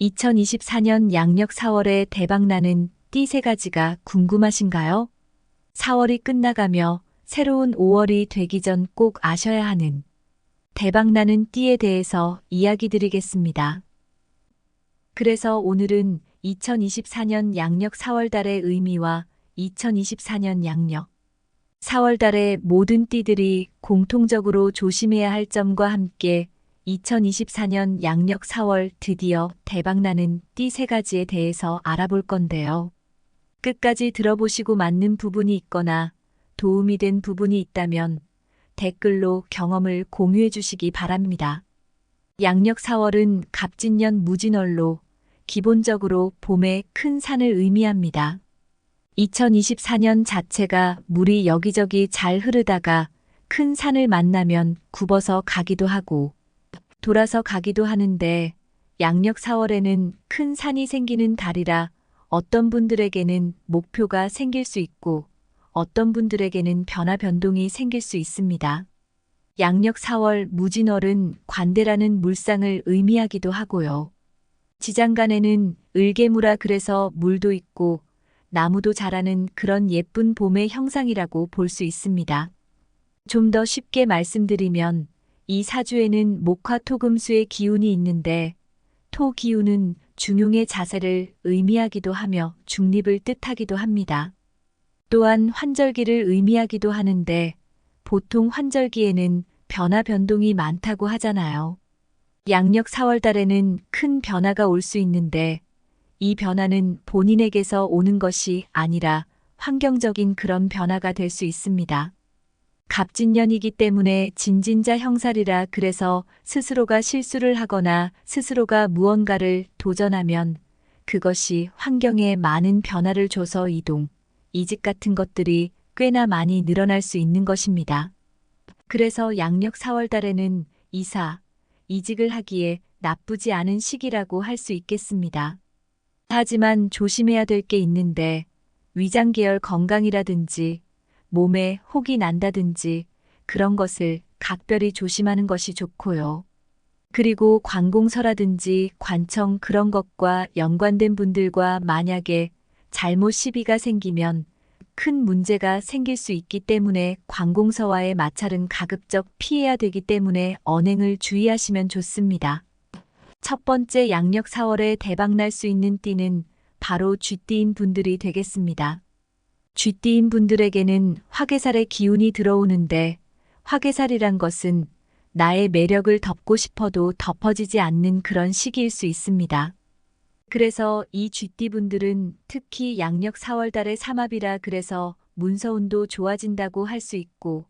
2024년 양력 4월에 대박나는 띠 세 가지가 궁금하신가요? 4월이 끝나가며 새로운 5월이 되기 전 꼭 아셔야 하는 대박나는 띠에 대해서 이야기 드리겠습니다. 그래서 오늘은 2024년 양력 4월 달의 의미와 2024년 양력 4월 달의 모든 띠들이 공통적으로 조심해야 할 점과 함께 2024년 양력 4월 드디어 대박나는 띠 세 가지에 대해서 알아볼 건데요. 끝까지 들어보시고 맞는 부분이 있거나 도움이 된 부분이 있다면 댓글로 경험을 공유해 주시기 바랍니다. 양력 4월은 갑진년 무진월로 기본적으로 봄의 큰 산을 의미합니다. 2024년 자체가 물이 여기저기 잘 흐르다가 큰 산을 만나면 굽어서 가기도 하고 돌아서 가기도 하는데 양력 4월에는 큰 산이 생기는 달이라 어떤 분들에게는 목표가 생길 수 있고 어떤 분들에게는 변화 변동이 생길 수 있습니다. 양력 4월 무진월은 관대라는 물상을 의미하기도 하고요. 지장간에는 을개무라 그래서 물도 있고 나무도 자라는 그런 예쁜 봄의 형상이라고 볼 수 있습니다. 좀 더 쉽게 말씀드리면 이 사주에는 목화 토금수의 기운이 있는데 토 기운은 중용의 자세를 의미하기도 하며 중립을 뜻하기도 합니다. 또한 환절기를 의미하기도 하는데 보통 환절기에는 변화 변동이 많다고 하잖아요. 양력 4월 달에는 큰 변화가 올 수 있는데 이 변화는 본인에게서 오는 것이 아니라 환경적인 그런 변화가 될 수 있습니다. 갑진년이기 때문에 진진자 형살이라 그래서 스스로가 실수를 하거나 스스로가 무언가를 도전하면 그것이 환경에 많은 변화를 줘서 이동, 이직 같은 것들이 꽤나 많이 늘어날 수 있는 것입니다. 그래서 양력 4월 달에는 이사, 이직을 하기에 나쁘지 않은 시기라고 할 수 있겠습니다. 하지만 조심해야 될 게 있는데 위장 계열 건강이라든지 몸에 혹이 난다든지 그런 것을 각별히 조심하는 것이 좋고요. 그리고 관공서라든지 관청 그런 것과 연관된 분들과 만약에 잘못 시비가 생기면 큰 문제가 생길 수 있기 때문에 관공서와의 마찰은 가급적 피해야 되기 때문에 언행을 주의하시면 좋습니다. 첫 번째 양력 4월에 대박날 수 있는 띠는 바로 쥐띠인 분들이 되겠습니다. 쥐띠인 분들에게는 화개살의 기운이 들어오는데 화개살이란 것은 나의 매력을 덮고 싶어도 덮어지지 않는 그런 시기일 수 있습니다. 그래서 이 쥐띠 분들은 특히 양력 4월 달의 삼합이라 그래서 문서운도 좋아진다고 할 수 있고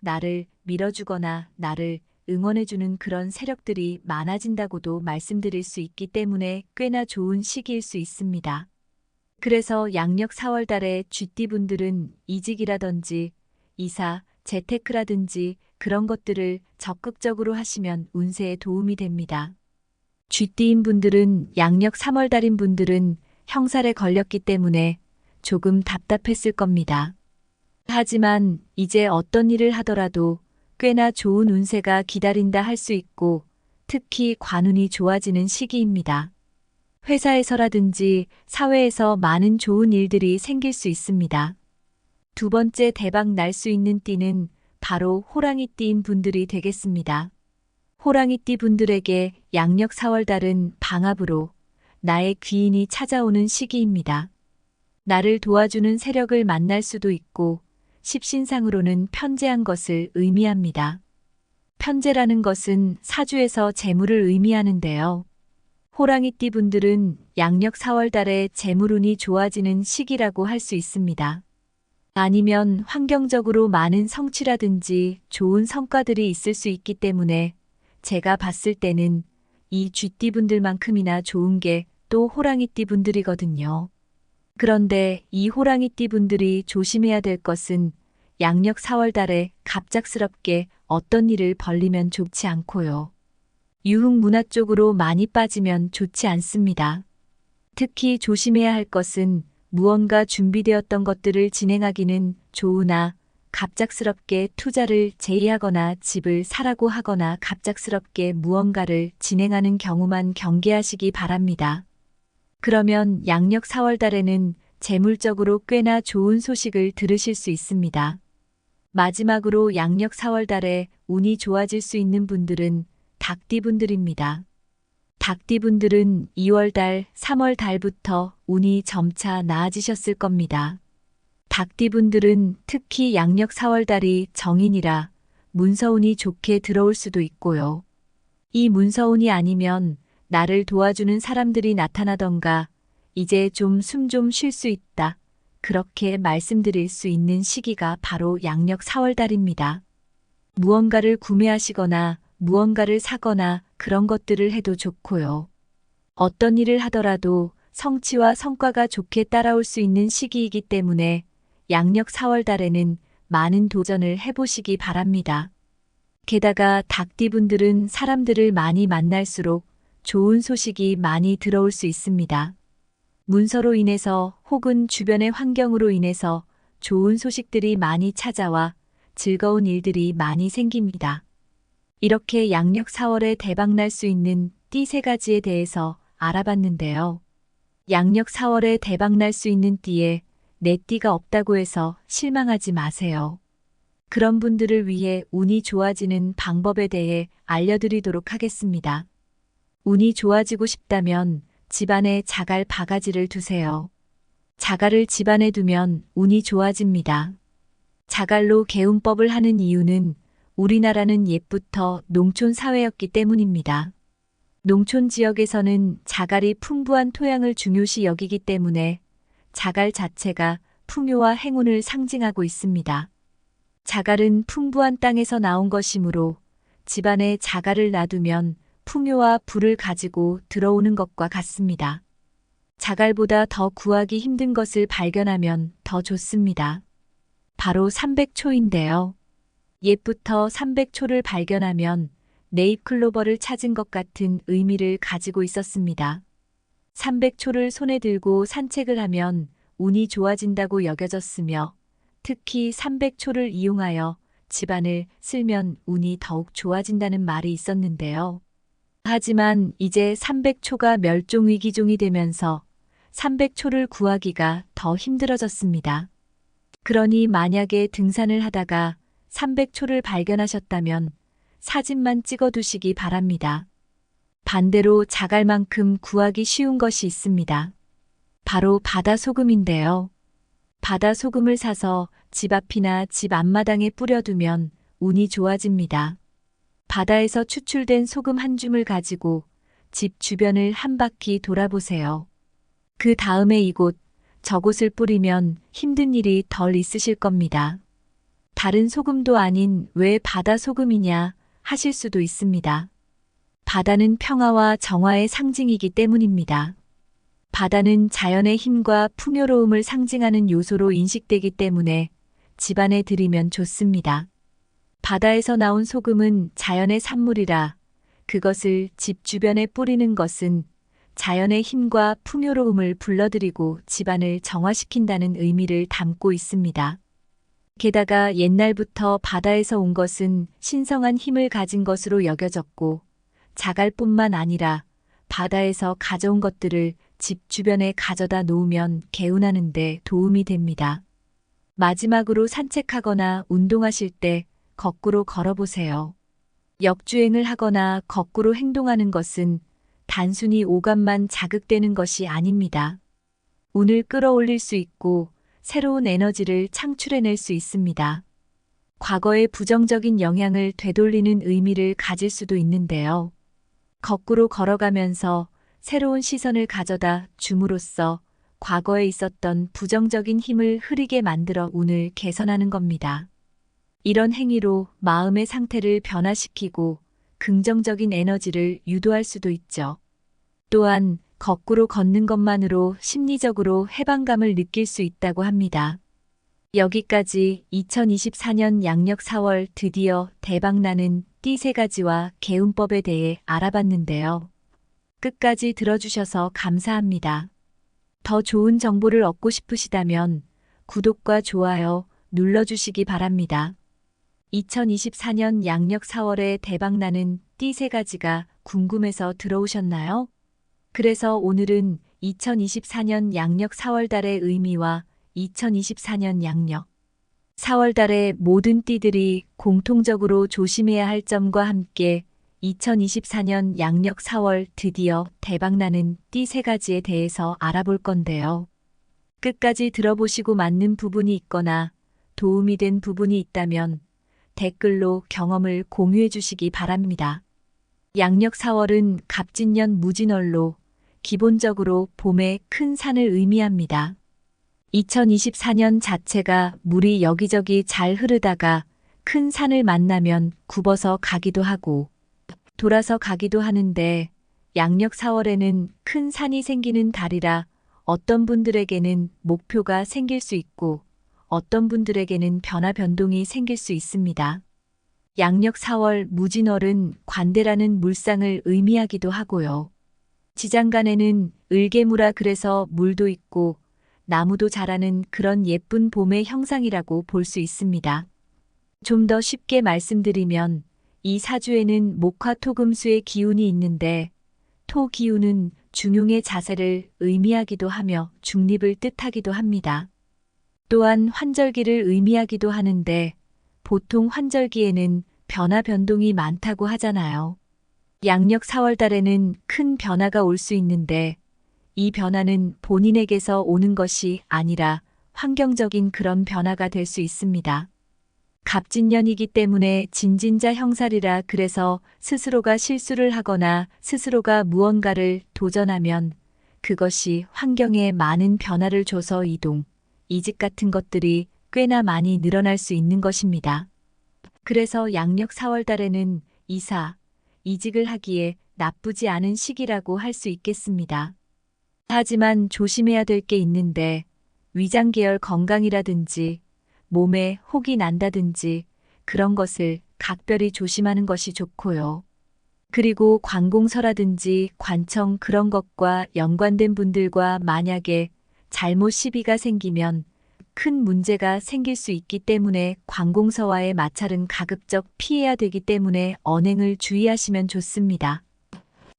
나를 밀어주거나 나를 응원해주는 그런 세력들이 많아진다고도 말씀드릴 수 있기 때문에 꽤나 좋은 시기일 수 있습니다. 그래서 양력 4월 달에 쥐띠 분들은 이직이라든지 이사, 재테크라든지 그런 것들을 적극적으로 하시면 운세에 도움이 됩니다. 쥐띠인 분들은 양력 3월 달인 분들은 형살에 걸렸기 때문에 조금 답답했을 겁니다. 하지만 이제 어떤 일을 하더라도 꽤나 좋은 운세가 기다린다 할 수 있고 특히 관운이 좋아지는 시기입니다. 회사에서라든지 사회에서 많은 좋은 일들이 생길 수 있습니다. 두 번째 대박 날 수 있는 띠는 바로 호랑이띠인 분들이 되겠습니다. 호랑이띠 분들에게 양력 4월 달은 방합으로 나의 귀인이 찾아오는 시기입니다. 나를 도와주는 세력을 만날 수도 있고 십신상으로는 편재한 것을 의미합니다. 편재라는 것은 사주에서 재물을 의미하는데요. 호랑이띠 분들은 양력 4월 달에 재물운이 좋아지는 시기라고 할 수 있습니다. 아니면 환경적으로 많은 성취라든지 좋은 성과들이 있을 수 있기 때문에 제가 봤을 때는 이 쥐띠 분들만큼이나 좋은 게 또 호랑이띠 분들이거든요. 그런데 이 호랑이띠 분들이 조심해야 될 것은 양력 4월 달에 갑작스럽게 어떤 일을 벌리면 좋지 않고요. 유흥 문화 쪽으로 많이 빠지면 좋지 않습니다. 특히 조심해야 할 것은 무언가 준비되었던 것들을 진행하기는 좋으나 갑작스럽게 투자를 제의하거나 집을 사라고 하거나 갑작스럽게 무언가를 진행하는 경우만 경계하시기 바랍니다. 그러면 양력 4월 달에는 재물적으로 꽤나 좋은 소식을 들으실 수 있습니다. 마지막으로 양력 4월 달에 운이 좋아질 수 있는 분들은 닭띠분들입니다. 닭띠분들은 2월 달, 3월 달부터 운이 점차 나아지셨을 겁니다. 닭띠분들은 특히 양력 4월 달이 정인이라 문서운이 좋게 들어올 수도 있고요. 이 문서운이 아니면 나를 도와주는 사람들이 나타나던가 이제 좀 숨 좀 쉴 수 있다. 그렇게 말씀드릴 수 있는 시기가 바로 양력 4월 달입니다. 무언가를 구매하시거나 무언가를 사거나 그런 것들을 해도 좋고요. 어떤 일을 하더라도 성취와 성과가 좋게 따라올 수 있는 시기이기 때문에 양력 4월 달에는 많은 도전을 해보시기 바랍니다. 게다가 닭띠분들은 사람들을 많이 만날수록 좋은 소식이 많이 들어올 수 있습니다. 문서로 인해서 혹은 주변의 환경으로 인해서 좋은 소식들이 많이 찾아와 즐거운 일들이 많이 생깁니다. 이렇게 양력 4월에 대박날 수 있는 띠 세 가지에 대해서 알아봤는데요. 양력 4월에 대박날 수 있는 띠에 내 띠가 없다고 해서 실망하지 마세요. 그런 분들을 위해 운이 좋아지는 방법에 대해 알려드리도록 하겠습니다. 운이 좋아지고 싶다면 집안에 자갈 바가지를 두세요. 자갈을 집안에 두면 운이 좋아집니다. 자갈로 개운법을 하는 이유는 우리나라는 옛부터 농촌 사회였기 때문입니다. 농촌 지역에서는 자갈이 풍부한 토양을 중요시 여기기 때문에 자갈 자체가 풍요와 행운을 상징하고 있습니다. 자갈은 풍부한 땅에서 나온 것이므로 집안에 자갈을 놔두면 풍요와 불을 가지고 들어오는 것과 같습니다. 자갈보다 더 구하기 힘든 것을 발견하면 더 좋습니다. 바로 300초인데요. 옛부터 300초를 발견하면 네잎클로버를 찾은 것 같은 의미를 가지고 있었습니다. 300초를 손에 들고 산책을 하면 운이 좋아진다고 여겨졌으며 특히 300초를 이용하여 집안을 쓸면 운이 더욱 좋아진다는 말이 있었는데요. 하지만 이제 300초가 멸종위기종이 되면서 300초를 구하기가 더 힘들어졌습니다. 그러니 만약에 등산을 하다가 300초를 발견하셨다면 사진만 찍어 두시기 바랍니다. 반대로 자갈만큼 구하기 쉬운 것이 있습니다. 바로 바다 소금인데요. 바다 소금을 사서 집 앞이나 집 앞마당에 뿌려두면 운이 좋아집니다. 바다에서 추출된 소금 한 줌을 가지고 집 주변을 한 바퀴 돌아보세요. 그 다음에 이곳, 저곳을 뿌리면 힘든 일이 덜 있으실 겁니다. 다른 소금도 아닌 왜 바다 소금이냐 하실 수도 있습니다. 바다는 평화와 정화의 상징이기 때문입니다. 바다는 자연의 힘과 풍요로움을 상징하는 요소로 인식되기 때문에 집안에 들이면 좋습니다. 바다에서 나온 소금은 자연의 산물이라 그것을 집 주변에 뿌리는 것은 자연의 힘과 풍요로움을 불러들이고 집안을 정화시킨다는 의미를 담고 있습니다. 게다가 옛날부터 바다에서 온 것은 신성한 힘을 가진 것으로 여겨졌고 자갈뿐만 아니라 바다에서 가져온 것들을 집 주변에 가져다 놓으면 개운하는데 도움이 됩니다. 마지막으로 산책하거나 운동하실 때 거꾸로 걸어보세요. 역주행을 하거나 거꾸로 행동하는 것은 단순히 오감만 자극되는 것이 아닙니다. 운을 끌어올릴 수 있고 새로운 에너지를 창출해낼 수 있습니다. 과거의 부정적인 영향을 되돌리는 의미를 가질 수도 있는데요. 거꾸로 걸어가면서 새로운 시선을 가져다 줌으로써 과거에 있었던 부정적인 힘을 흐리게 만들어 운을 개선하는 겁니다. 이런 행위로 마음의 상태를 변화시키고 긍정적인 에너지를 유도할 수도 있죠. 또한 거꾸로 걷는 것만으로 심리적으로 해방감을 느낄 수 있다고 합니다. 여기까지 2024년 양력 4월 드디어 대박나는 띠 세 가지와 개운법에 대해 알아봤는데요. 끝까지 들어주셔서 감사합니다. 더 좋은 정보를 얻고 싶으시다면 구독과 좋아요, 눌러주시기 바랍니다. 2024년 양력 4월에 대박나는 띠 세 가지가 궁금해서 들어오셨나요? 그래서 오늘은 2024년 양력 4월 달의 의미와 2024년 양력 4월 달의 모든 띠들이 공통적으로 조심해야 할 점과 함께 2024년 양력 4월 드디어 대박나는 띠 세 가지에 대해서 알아볼 건데요. 끝까지 들어보시고 맞는 부분이 있거나 도움이 된 부분이 있다면 댓글로 경험을 공유해 주시기 바랍니다. 양력 4월은 갑진년 무진월로 기본적으로 봄의 큰 산을 의미합니다. 2024년 자체가 물이 여기저기 잘 흐르다가 큰 산을 만나면 굽어서 가기도 하고 돌아서 가기도 하는데 양력 4월에는 큰 산이 생기는 달이라 어떤 분들에게는 목표가 생길 수 있고 어떤 분들에게는 변화 변동이 생길 수 있습니다. 양력 4월 무진월은 관대라는 물상을 의미하기도 하고요. 지장간에는 을개무라 그래서 물도 있고 나무도 자라는 그런 예쁜 봄의 형상이라고 볼 수 있습니다. 좀 더 쉽게 말씀드리면 이 사주에는 목화 토금수의 기운이 있는데 토 기운은 중용의 자세를 의미하기도 하며 중립을 뜻하기도 합니다. 또한 환절기를 의미하기도 하는데 보통 환절기에는 변화 변동이 많다고 하잖아요. 양력 4월 달에는 큰 변화가 올 수 있는데 이 변화는 본인에게서 오는 것이 아니라 환경적인 그런 변화가 될 수 있습니다. 갑진년이기 때문에 진진자 형살이라 그래서 스스로가 실수를 하거나 스스로가 무언가를 도전하면 그것이 환경에 많은 변화를 줘서 이동, 이직 같은 것들이 꽤나 많이 늘어날 수 있는 것입니다. 그래서 양력 4월 달에는 이사, 이직을 하기에 나쁘지 않은 시기라고 할 수 있겠습니다. 하지만 조심해야 될 게 있는데 위장 계열 건강이라든지 몸에 혹이 난다든지 그런 것을 각별히 조심하는 것이 좋고요. 그리고 관공서라든지 관청 그런 것과 연관된 분들과 만약에 잘못 시비가 생기면 큰 문제가 생길 수 있기 때문에 관공서와의 마찰은 가급적 피해야 되기 때문에 언행을 주의하시면 좋습니다.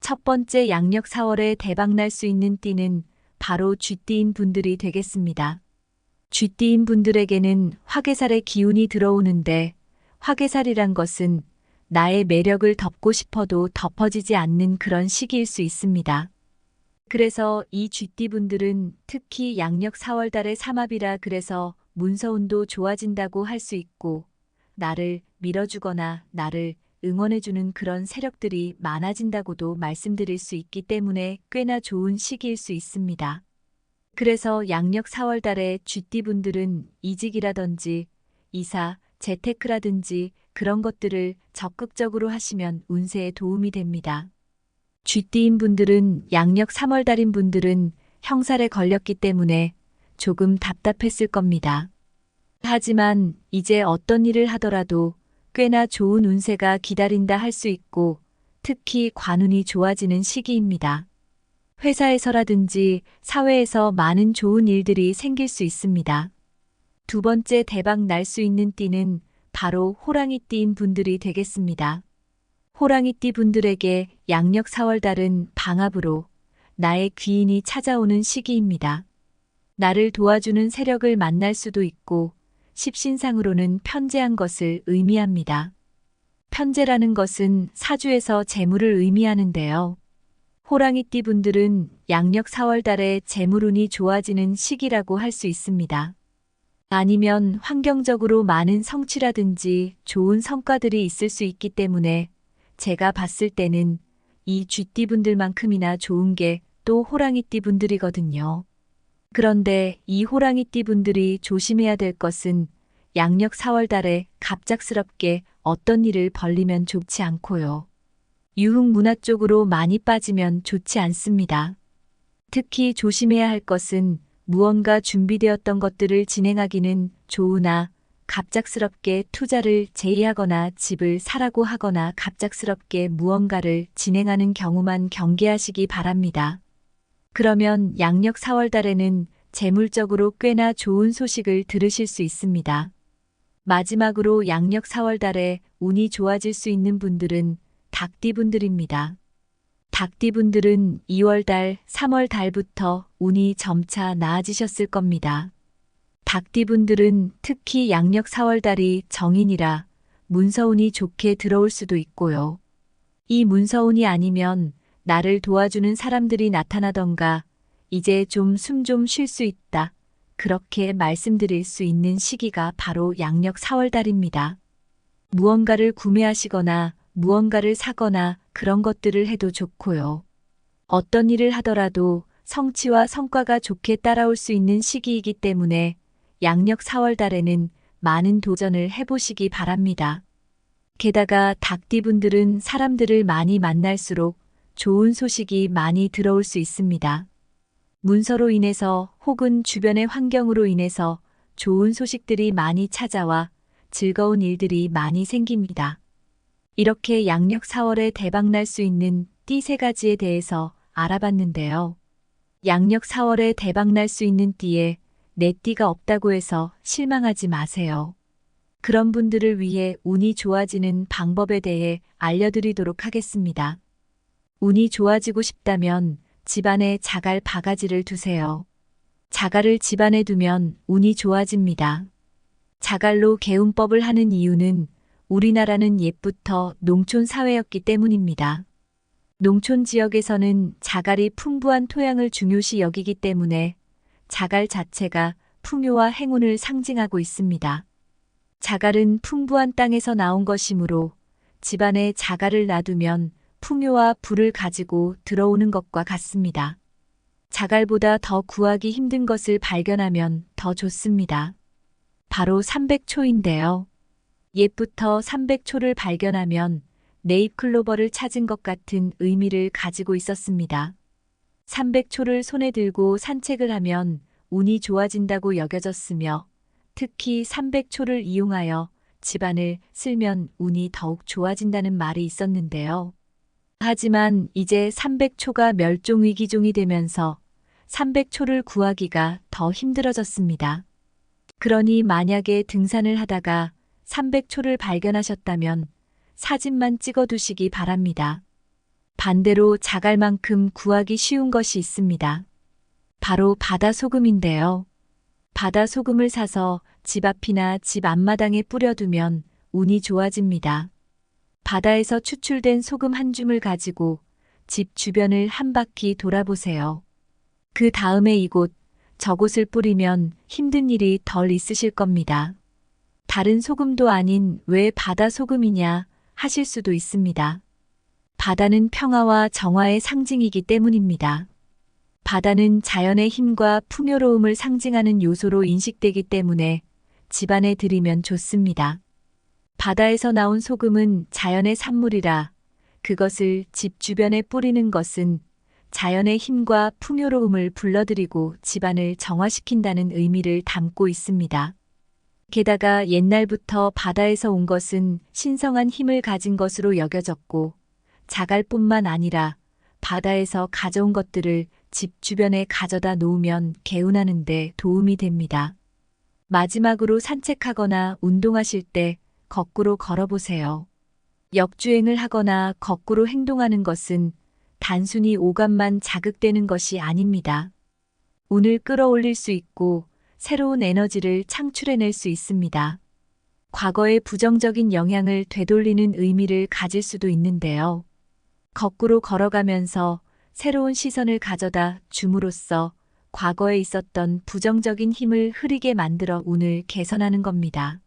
첫 번째 양력 4월에 대박날 수 있는 띠는 바로 쥐띠인 분들이 되겠습니다. 쥐띠인 분들에게는 화개살의 기운이 들어오는데 화개살이란 것은 나의 매력을 덮고 싶어도 덮어지지 않는 그런 시기일 수 있습니다. 그래서 이 쥐띠 분들은 특히 양력 4월 달의 삼합이라 그래서 문서운도 좋아진다고 할 수 있고 나를 밀어주거나 나를 응원해주는 그런 세력들이 많아진다고도 말씀드릴 수 있기 때문에 꽤나 좋은 시기일 수 있습니다. 그래서 양력 4월 달에 쥐띠 분들은 이직이라든지 이사, 재테크라든지 그런 것들을 적극적으로 하시면 운세에 도움이 됩니다. 쥐띠인 분들은 양력 3월 달인 분들은 형살에 걸렸기 때문에 조금 답답했을 겁니다. 하지만 이제 어떤 일을 하더라도 꽤나 좋은 운세가 기다린다 할 수 있고 특히 관운이 좋아지는 시기입니다. 회사에서라든지 사회에서 많은 좋은 일들이 생길 수 있습니다. 두 번째 대박 날 수 있는 띠는 바로 호랑이 띠인 분들이 되겠습니다. 호랑이띠 분들에게 양력 4월 달은 방합으로 나의 귀인이 찾아오는 시기입니다. 나를 도와주는 세력을 만날 수도 있고 십신상으로는 편재한 것을 의미합니다. 편재라는 것은 사주에서 재물을 의미하는데요. 호랑이띠 분들은 양력 4월 달에 재물운이 좋아지는 시기라고 할 수 있습니다. 아니면 환경적으로 많은 성취라든지 좋은 성과들이 있을 수 있기 때문에 제가 봤을 때는 이 쥐띠 분들만큼이나 좋은 게 또 호랑이띠 분들이거든요. 그런데 이 호랑이띠 분들이 조심해야 될 것은 양력 4월 달에 갑작스럽게 어떤 일을 벌리면 좋지 않고요. 유흥 문화 쪽으로 많이 빠지면 좋지 않습니다. 특히 조심해야 할 것은 무언가 준비되었던 것들을 진행하기는 좋으나 갑작스럽게 투자를 제의하거나 집을 사라고 하거나 갑작스럽게 무언가를 진행하는 경우만 경계하시기 바랍니다. 그러면 양력 4월 달에는 재물적으로 꽤나 좋은 소식을 들으실 수 있습니다. 마지막으로 양력 4월 달에 운이 좋아질 수 있는 분들은 닭띠분들입니다. 닭띠분들은 2월 달, 3월 달부터 운이 점차 나아지셨을 겁니다. 닭띠분들은 특히 양력 4월 달이 정인이라 문서운이 좋게 들어올 수도 있고요. 이 문서운이 아니면 나를 도와주는 사람들이 나타나던가 이제 좀 숨 좀 쉴 수 있다. 그렇게 말씀드릴 수 있는 시기가 바로 양력 4월 달입니다. 무언가를 구매하시거나 무언가를 사거나 그런 것들을 해도 좋고요. 어떤 일을 하더라도 성취와 성과가 좋게 따라올 수 있는 시기이기 때문에 양력 4월 달에는 많은 도전을 해보시기 바랍니다. 게다가 닭띠분들은 사람들을 많이 만날수록 좋은 소식이 많이 들어올 수 있습니다. 문서로 인해서 혹은 주변의 환경으로 인해서 좋은 소식들이 많이 찾아와 즐거운 일들이 많이 생깁니다. 이렇게 양력 4월에 대박날 수 있는 띠 세 가지에 대해서 알아봤는데요. 양력 4월에 대박날 수 있는 띠에 내 띠가 없다고 해서 실망하지 마세요. 그런 분들을 위해 운이 좋아지는 방법에 대해 알려드리도록 하겠습니다. 운이 좋아지고 싶다면 집안에 자갈 바가지를 두세요. 자갈을 집안에 두면 운이 좋아집니다. 자갈로 개운법을 하는 이유는 우리나라는 옛부터 농촌 사회였기 때문입니다. 농촌 지역에서는 자갈이 풍부한 토양을 중요시 여기기 때문에 자갈 자체가 풍요와 행운을 상징하고 있습니다. 자갈은 풍부한 땅에서 나온 것이므로 집안에 자갈을 놔두면 풍요와 불을 가지고 들어오는 것과 같습니다. 자갈보다 더 구하기 힘든 것을 발견하면 더 좋습니다. 바로 300초인데요. 옛부터 300초를 발견하면 네잎클로버를 찾은 것 같은 의미를 가지고 있었습니다. 300초를 손에 들고 산책을 하면 운이 좋아진다고 여겨졌으며 특히 300초를 이용하여 집안을 쓸면 운이 더욱 좋아진다는 말이 있었는데요. 하지만 이제 300초가 멸종위기종이 되면서 300초를 구하기가 더 힘들어졌습니다. 그러니 만약에 등산을 하다가 300초를 발견하셨다면 사진만 찍어 두시기 바랍니다. 반대로 자갈만큼 구하기 쉬운 것이 있습니다. 바로 바다 소금인데요. 바다 소금을 사서 집 앞이나 집 앞마당에 뿌려두면 운이 좋아집니다. 바다에서 추출된 소금 한 줌을 가지고 집 주변을 한 바퀴 돌아보세요. 그 다음에 이곳, 저곳을 뿌리면 힘든 일이 덜 있으실 겁니다. 다른 소금도 아닌 왜 바다 소금이냐 하실 수도 있습니다. 바다는 평화와 정화의 상징이기 때문입니다. 바다는 자연의 힘과 풍요로움을 상징하는 요소로 인식되기 때문에 집안에 들이면 좋습니다. 바다에서 나온 소금은 자연의 산물이라 그것을 집 주변에 뿌리는 것은 자연의 힘과 풍요로움을 불러들이고 집안을 정화시킨다는 의미를 담고 있습니다. 게다가 옛날부터 바다에서 온 것은 신성한 힘을 가진 것으로 여겨졌고 자갈뿐만 아니라 바다에서 가져온 것들을 집 주변에 가져다 놓으면 개운하는 데 도움이 됩니다. 마지막으로 산책하거나 운동하실 때 거꾸로 걸어보세요. 역주행을 하거나 거꾸로 행동하는 것은 단순히 오감만 자극되는 것이 아닙니다. 운을 끌어올릴 수 있고 새로운 에너지를 창출해낼 수 있습니다. 과거의 부정적인 영향을 되돌리는 의미를 가질 수도 있는데요. 거꾸로 걸어가면서 새로운 시선을 가져다 줌으로써 과거에 있었던 부정적인 힘을 흐리게 만들어 운을 개선하는 겁니다.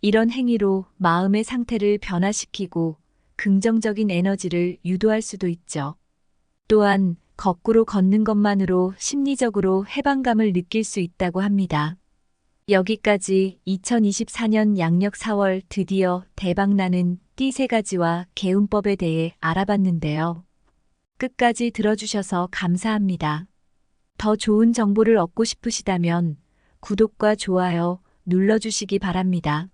이런 행위로 마음의 상태를 변화시키고 긍정적인 에너지를 유도할 수도 있죠. 또한 거꾸로 걷는 것만으로 심리적으로 해방감을 느낄 수 있다고 합니다. 여기까지 2024년 양력 4월 드디어 대박나는 띠세 가지와 개운법에 대해 알아봤는데요. 끝까지 들어주셔서 감사합니다. 더 좋은 정보를 얻고 싶으시다면 구독과 좋아요 눌러주시기 바랍니다.